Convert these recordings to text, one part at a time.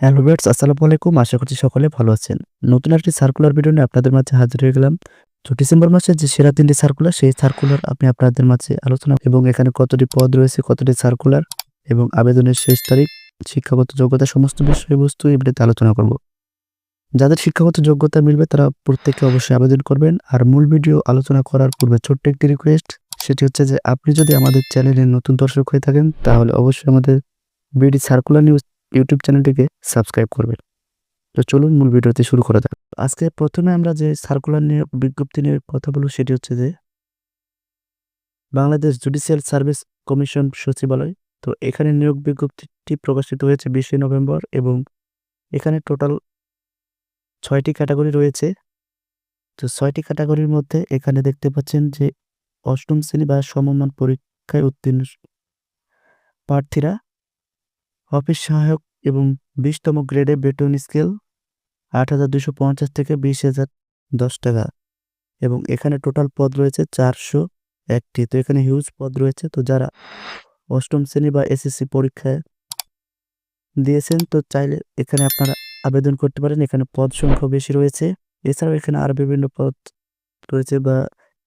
Hello viewers, আসসালামু আলাইকুম। আশা করছি সকলে ভালো আছেন। নতুন একটি সার্কুলার ভিডিও নিয়ে আপনাদের মাঝে হাজির হয়ে গেলাম। তো ডিসেম্বর মাসে যে সেরা তিনটি সার্কুলার সেই সার্কুলার আমি আপনাদের মাঝে আলোচনা এবং এখানে কতটি পদ রয়েছে, কতটি সার্কুলার এবং আবেদনের শেষ তারিখ, শিক্ষাগত যোগ্যতা সমস্ত বিষয়বস্তু ভিডিওতে আলোচনা করব। যাদের শিক্ষাগত যোগ্যতা মিলবে, তারা প্রত্যেকে অবশ্যই আবেদন করবেন। আর মূল ভিডিও আলোচনা করার পূর্বে ছোট্ট একটি রিকোয়েস্ট সেটি হচ্ছে যে, আপনি যদি আমাদের চ্যানেলের নতুন দর্শক হয়ে থাকেন, তাহলে অবশ্যই আমাদের বিডি সার্কুলার নিউজ ইউটিউব চ্যানেলটিকে সাবস্ক্রাইব করবেন। তো চলুন মূল ভিডিওতে শুরু করা যাক। আজকে প্রথমে আমরা যে সার্কুলার নিয়ে বিজ্ঞপ্তি নিয়ে কথা বলব সেটি হচ্ছে যে বাংলাদেশ জুডিশিয়াল সার্ভিস কমিশন সচিবালয়, তো এখানে নিয়োগ বিজ্ঞপ্তিটি প্রকাশিত হয়েছে বিশে নভেম্বর এবং এখানে টোটাল ছয়টি ক্যাটাগরি রয়েছে। তো ছয়টি ক্যাটাগরির মধ্যে এখানে দেখতে পাচ্ছেন যে অষ্টম শ্রেণি বা সমমান পরীক্ষায় উত্তীর্ণ প্রার্থীরা অফিস সহায়ক এবং বিশতম গ্রেডে বেতন স্কেল আট হাজার দুশো পঞ্চাশ থেকে বিশ হাজার দশ টাকা। এবং এখানে টোটাল পদ রয়েছে চারশো একটি। তো এখানে হিউজ পদ রয়েছে। তো যারা অষ্টম শ্রেণি বা এসএসসি পরীক্ষায় দিয়েছেন, তো চাইলে এখানে আপনারা আবেদন করতে পারেন। এখানে পদ সংখ্যা বেশি রয়েছে। এছাড়াও এখানে আর বিভিন্ন পদ রয়েছে বা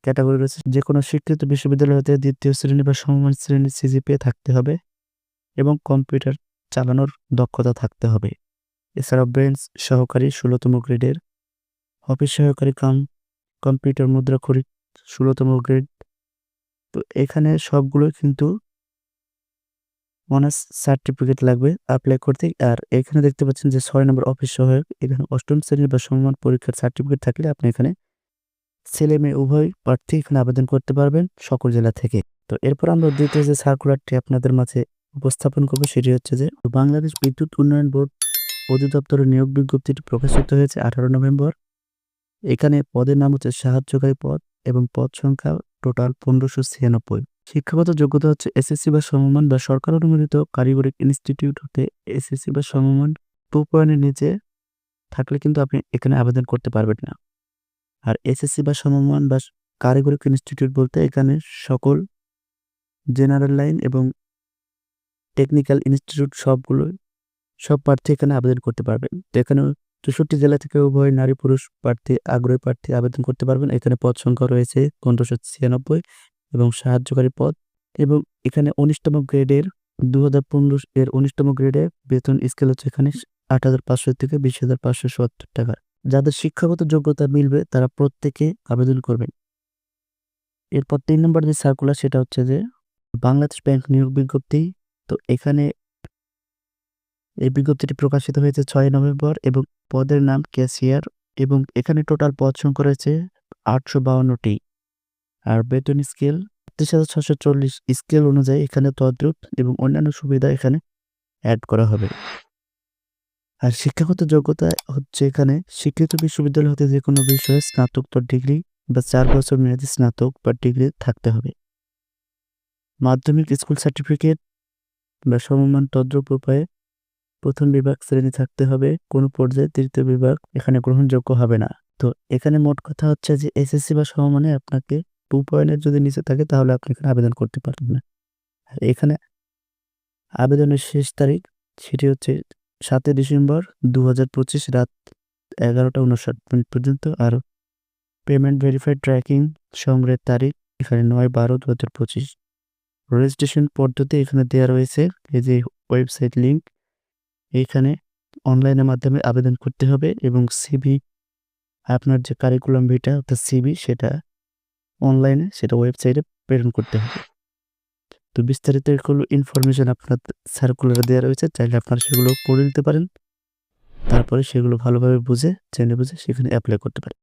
ক্যাটাগরি রয়েছে। যে কোনো স্বীকৃত বিশ্ববিদ্যালয় হতে দ্বিতীয় শ্রেণি বা সমমান শ্রেণির সিজিপিএ থাকতে হবে এবং কম্পিউটার চালানোর দক্ষতা থাকতে হবে। এছাড়াও ব্রেঞ্চ সহকারী ষোলোতম গ্রেডের, অফিস সহকারী কাম, কম্পিউটার মুদ্রা খরিদ ষোলোতম গ্রেড। তো এখানে সবগুলো কিন্তু অনার্স সার্টিফিকেট লাগবে অ্যাপ্লাই করতে। আর এখানে দেখতে পাচ্ছেন যে ছয় নম্বর অফিস সহায়ক, এখানে অষ্টম শ্রেণির বা সমমান পরীক্ষার সার্টিফিকেট থাকলে আপনি এখানে ছেলে মেয়ে উভয় প্রার্থী এখানে আবেদন করতে পারবেন সকল জেলা থেকে। তো এরপর আমরা দ্বিতীয় যে সার্কুলারটি আপনাদের মাঝে উপস্থাপন করব সেটি হচ্ছে যে বাংলাদেশ বিদ্যুৎ উন্নয়ন বোর্ড অধিদপ্তরের নিয়োগ বিজ্ঞপ্তিটি প্রকাশিত হয়েছে আঠারো নভেম্বর। এখানে পদের নাম হচ্ছে সাহায্যকারী পদ এবং পদ সংখ্যা টোটাল পনেরোশো ছিয়ানব্বই। শিক্ষাগত যোগ্যতা হচ্ছে এসএসসি বা সমমান বা সরকার অনুমোদিত কারিগরি ইনস্টিটিউট হতে এসএসসি বা সমমান টু পয়েন্টের নিচে থাকলে কিন্তু আপনি এখানে আবেদন করতে পারবেন না। আর এসএসসি বা সমমান বা কারিগরি ইনস্টিটিউট বলতে এখানে সকল জেনারেল লাইন এবং টেকনিক্যাল ইনস্টিটিউট সবগুলো, সব প্রার্থী এখানে আবেদন করতে পারবেন। তো এখানে চৌষট্টি জেলা থেকে উভয় নারী পুরুষ প্রার্থী, আগ্রহী প্রার্থী আবেদন করতে পারবেন। এখানে পদ সংখ্যা রয়েছে পনেরোশো ছিয়ানব্বই এবং সাহায্যকারী পদ এবং এখানে উনিশতম গ্রেডের দু হাজার পনেরো এর উনিশতম গ্রেডে বেতন স্কেল হচ্ছে এখানে আট হাজার পাঁচশো থেকে বিশ হাজার পাঁচশো সত্তর টাকা। যাদের শিক্ষাগত যোগ্যতা মিলবে তারা প্রত্যেকে আবেদন করবেন। এরপর তিন নম্বর যে সার্কুলার সেটা হচ্ছে যে বাংলাদেশ ব্যাংক নিয়োগ বিজ্ঞপ্তি তো এখানে এই বিজ্ঞপ্তিটি প্রকাশিত হয়েছে ছয় নভেম্বর এবং পদের নাম ক্যাশিয়ার এবং এখানে টোটাল পদ সংখ্যা রয়েছে আটশো বাউন্নটি। আর বেতন স্কেল ত্রিশ হাজার ছশো চল্লিশ স্কেল অনুযায়ী এখানে তদ্রুপ এবং অন্যান্য সুবিধা এখানে অ্যাড করা হবে। আর শিক্ষাগত যোগ্যতা হচ্ছে এখানে স্বীকৃত বিশ্ববিদ্যালয় হতে যে কোনো বিষয়ে স্নাতকোত্তর ডিগ্রি বা চার বছর মেয়াদী স্নাতক বা ডিগ্রি থাকতে হবে। মাধ্যমিক স্কুল সার্টিফিকেট বা সমমান তদ্রুপ উপায়ে প্রথম বিভাগ শ্রেণি থাকতে হবে, কোনো পর্যায়ে তৃতীয় বিভাগ এখানে গ্রহণযোগ্য হবে না। তো এখানে মোট কথা হচ্ছে যে এসএসসি বা সমমানে আপনাকে টু পয়েন্টের যদি নিচে থাকে তাহলে আপনি এখানে আবেদন করতে পারবেন না। আর এখানে আবেদনের শেষ তারিখ সেটি হচ্ছে সাতই ডিসেম্বর দু হাজার পঁচিশ রাত এগারোটা উনষাট মিনিট পর্যন্ত আর পেমেন্ট ভেরিফাইড ট্র্যাকিং সংগ্রহের তারিখ এখানে নয় বারো দু হাজার পঁচিশ। রেজিস্ট্রেশন পদ্ধতি এখানে দেওয়া রয়েছে। এই যে ওয়েবসাইট লিঙ্ক এইখানে অনলাইনের মাধ্যমে আবেদন করতে হবে এবং সিবি আপনার যে কারিকুলাম ভিটা অর্থাৎ সিবি সেটা অনলাইনে সেটা ওয়েবসাইটে প্রেরণ করতে হবে। তো বিস্তারিত এগুলো ইনফরমেশন আপনার সার্কুলারে দেওয়া রয়েছে, চাইলে আপনারা সেগুলো পড়ে নিতে পারেন। তারপরে সেগুলো ভালোভাবে বুঝে, জেনে বুঝে সেখানে অ্যাপ্লাই করতে পারেন।